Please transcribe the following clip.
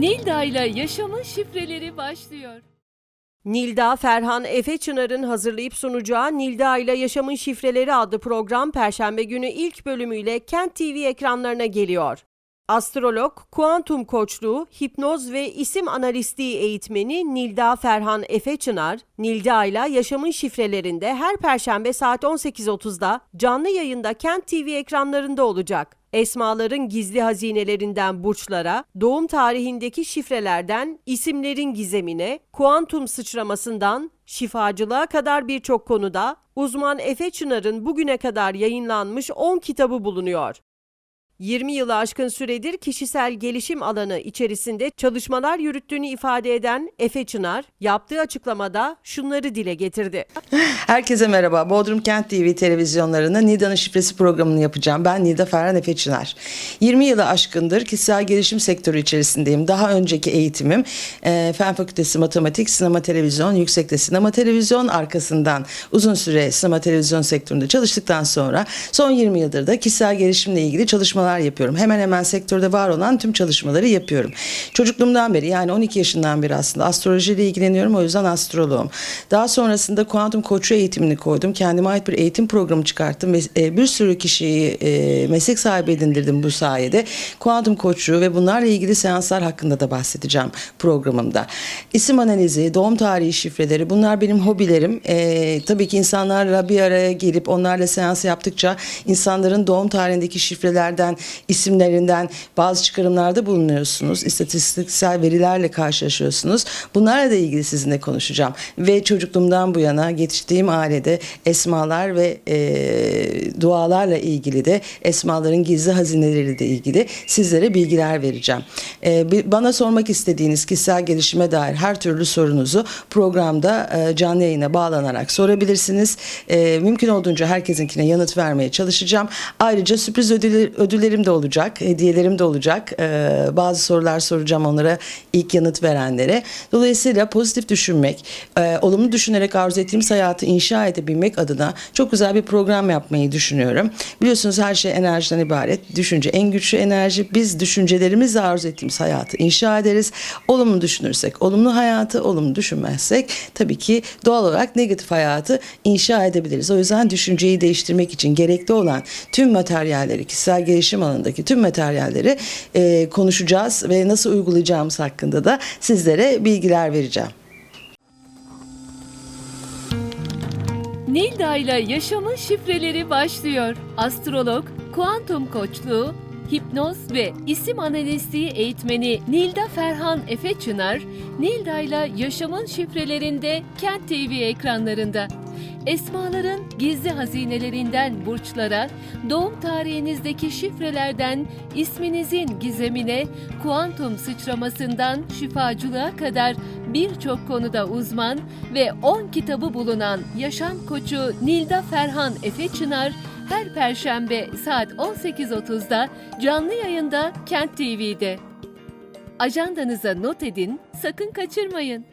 Nilda ile yaşamın şifreleri başlıyor. Nilda Ferhan Efe Çınar'ın hazırlayıp sunacağı Nilda ile Yaşamın Şifreleri adlı program Perşembe günü ilk bölümüyle Kent TV ekranlarına geliyor. Astrolog, kuantum koçluğu, hipnoz ve isim analistiği eğitmeni Nilda Ferhan Efe Çınar, Nilda ile Yaşamın Şifrelerinde her perşembe saat 18.30'da canlı yayında Kent TV ekranlarında olacak. Esmaların gizli hazinelerinden burçlara, doğum tarihindeki şifrelerden isimlerin gizemine, kuantum sıçramasından şifacılığa kadar birçok konuda uzman Efe Çınar'ın bugüne kadar yayınlanmış 10 kitabı bulunuyor. 20 yılı aşkın süredir kişisel gelişim alanı içerisinde çalışmalar yürüttüğünü ifade eden Efe Çınar, yaptığı açıklamada şunları dile getirdi. Herkese merhaba. Bodrum Kent TV televizyonlarında Nida'nın şifresi programını yapacağım. Ben Nida Ferhan Efe Çınar. 20 yılı aşkındır kişisel gelişim sektörü içerisindeyim. Daha önceki eğitimim e, Fen Fakültesi Matematik, Sinema Televizyon, Yüksekte Sinema Televizyon arkasından uzun süre sinema televizyon sektöründe çalıştıktan sonra son 20 yıldır da kişisel gelişimle ilgili çalışmalar yapıyorum. Hemen hemen sektörde var olan tüm çalışmaları yapıyorum. Çocukluğumdan beri yani 12 yaşından beri aslında astrolojiyle ilgileniyorum. O yüzden astroloğum. Daha sonrasında kuantum koçu eğitimini koydum. Kendime ait bir eğitim programı çıkarttım ve e, bir sürü kişiyi e, meslek sahibi edindirdim bu sayede. Kuantum koçu ve bunlarla ilgili seanslar hakkında da bahsedeceğim programımda. İsim analizi, doğum tarihi şifreleri bunlar benim hobilerim. E, tabii ki insanlarla bir araya gelip onlarla seans yaptıkça insanların doğum tarihindeki şifrelerden, isimlerinden bazı çıkarımlarda bulunuyorsunuz. İstatistiksel verilerle karşılaşıyorsunuz. Bunlarla da ilgili sizinle konuşacağım. Ve çocukluğumdan bu yana yetiştiğim ailede esmalar ve e, dualarla ilgili de esmaların gizli hazineleriyle de ilgili sizlere bilgiler vereceğim. E, bana sormak istediğiniz kişisel gelişime dair her türlü sorunuzu programda e, canlı yayına bağlanarak sorabilirsiniz. E, mümkün olduğunca herkesinkine yanıt vermeye çalışacağım. Ayrıca sürpriz ödül, ödüllerim de olacak, hediyelerim de olacak. E, bazı sorular soracağım onlara ilk yanıt verenlere. Dolayısıyla pozitif düşünmek, e, olumlu düşünerek arzu ettiğimiz hayatı inşa edebilmek adına çok güzel bir program yapmayı düşünüyorum. Biliyorsunuz her şey enerjiden ibaret. Düşünce en güçlü enerji. Biz düşüncelerimizle arzu ettiğimiz hayatı inşa ederiz. Olumlu düşünürsek olumlu hayatı, olumlu düşünmezsek tabii ki doğal olarak negatif hayatı inşa edebiliriz. O yüzden düşünceyi değiştirmek için gerekli olan tüm materyalleri, kişisel gelişim alanındaki tüm materyalleri e, konuşacağız ve nasıl uygulayacağımız hakkında da sizlere bilgiler vereceğim. Nilda ile yaşamın şifreleri başlıyor. Astrolog, kuantum koçluğu, hipnoz ve isim analistiği eğitmeni Nilda Ferhan Efe Çınar, Nilda ile yaşamın şifrelerinde Kent TV ekranlarında. Esmaların gizli hazinelerinden burçlara, doğum tarihinizdeki şifrelerden isminizin gizemine, kuantum sıçramasından şifacılığa kadar birçok konuda uzman ve 10 kitabı bulunan yaşam koçu Nilda Ferhan Efe Çınar her perşembe saat 18.30'da canlı yayında Kent TV'de. Ajandanıza not edin, sakın kaçırmayın.